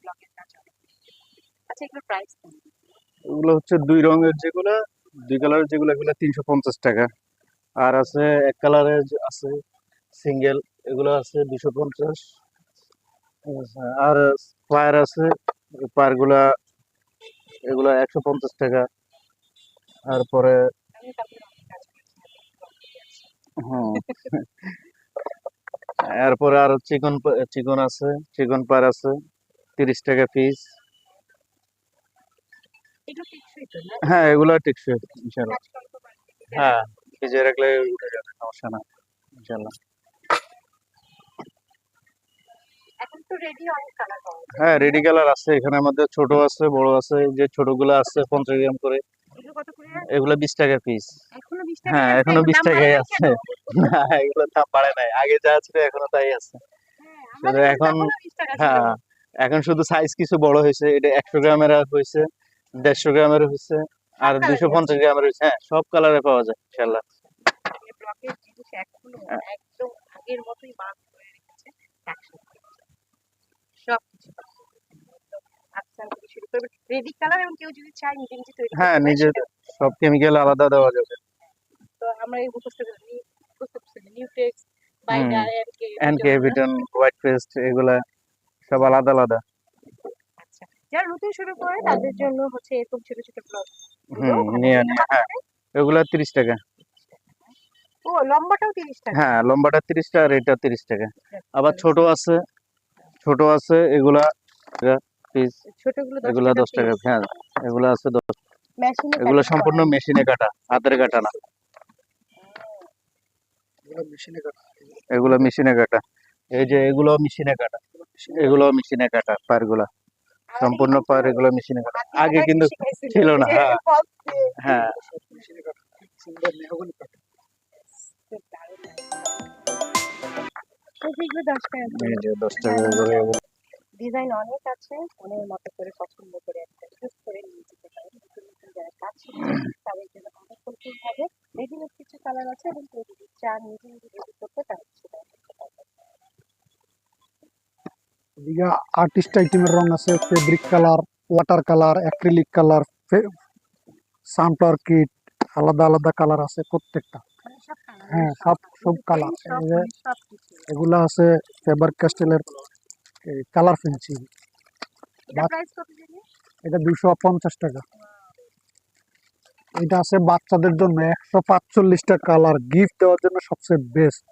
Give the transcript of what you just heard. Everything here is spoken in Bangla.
ব্লকের কাজ অনেক আচ্ছা এগুলো প্রাইস হচ্ছে দুই রঙের যেগুলো দুই কালারের যেগুলো এগুলো তিনশো পঞ্চাশ টাকা। আর আছে এক কালারের আছে সিঙ্গেল এগুলো আছে দুশো পঞ্চাশ। আর পায়ের আছে পায়েরগুলা এগুলো একশো পঞ্চাশ টাকা। তারপরে আমি তারপরে অনেক কাজ করেছি হুম এরপরে আর চিকন চিকন আছে চিকন পার আছে তিরিশ টাকা পিস হ্যাঁ এগুলো টেকসই ইনশাল্লাহ হ্যাঁ ভিজে রাখলে উঠে যাবে সমস্যা না ইনশাল্লাহ রেডি কালার হ্যাঁ রেডি কালার আছে এখানে আমাদের ছোট আছে বড় আছে যে ছোটগুলো আছে পঞ্চাশ গ্রাম করে এগুলো বিশ টাকা পিস এখনও 20 টাকা হ্যাঁ এখনও বিশ টাকাই আছে। কেন? না এগুলো দাম বাড়ে নাই। আগে যা ছিল এখনও তাই আছে। হ্যাঁ, শুধু এখন তখনও 20 টাকা ছিল। হ্যাঁ এখন শুধু সাইজ কিছু বড় হয়েছে। এটা একশো গ্রামের হয়েছে দেড়শো গ্রামের হয়েছে আর দুশো পঞ্চাশ গ্রামের হয়েছে। হ্যাঁ সব কালারে পাওয়া যায় ইনশাল্লাহ হ্যাঁ। একদম আগের মতোই রেখেছে সব কিছু আফসান থেকে শুরু করে রেডি কালার এবং কেউ যদি চায় নিজে নিজে তৈরি হ্যাঁ নিজে সব কেমিক্যাল আলাদা দেওয়া যাবে। তো আমরা এই মুখস্থ এনকে ভিটন হোয়াইট পেস্ট এগুলা সব আলাদা আলাদা। আচ্ছা যারা নতুন শুরু করে তাদের জন্য হচ্ছে এরকম ছোট ছোট হুম নিয়ে হ্যাঁ এগুলা তিরিশ টাকা। ও লম্বাটাও 30 টাকা। হ্যাঁ লম্বাটা তিরিশ টাকা আর এটা তিরিশ টাকা। আবার ছোট আছে ছোট আছে এগুলা পিস ছোটগুলো 10 এগুলা দশ টাকা হ্যাঁ এগুলা আছে দশ। মেশিনে এগুলো সম্পূর্ণ মেশিনে কাটা হাতের কাটা না। এগুলো মেশিনে কাটা। এই যে এগুলো মেশিনে কাটা। এগুলো মেশিনে কাটা পারগুলা। সম্পূর্ণ পার এগুলো মেশিনে কাটা। আগে কিন্তু ছিল না, হ্যাঁ। হ্যাঁ। ডিজাইন অনেক আছে। মনের মতো করে পছন্দ করে একটা চুজ করে নিয়ে যেতে পারেন। নতুন নতুন যারা কাজ শিখছে তাদের জন্য অনেক কঠিন হবে। রেডিমেড কিছু কালার আছে এবং কেউ যদি চান নিজে নিজে রেডি করতে তাহলে সেটা করতে পারবেন এদিকে আর্টিস্ট আইটেমের রং আছে fabric colour water colour acrylic colour sunflower kit আলাদা আলাদা কালার আছে প্রত্যেকটা মানে সব কালার হ্যাঁ সব সব কালার সব মানে সব কিছু এগুলা আছে ফেবার ক্যাস্টেলের কালার পেন্সিল এটা বাহ। প্রাইস কত জানি? এটা দুশো পঞ্চাশ টাকা। এটা আছে বাচ্চাদের জন্য একশো পাঁচচল্লিশটা কালার গিফট দেওয়ার জন্য সবচেয়ে বেস্ট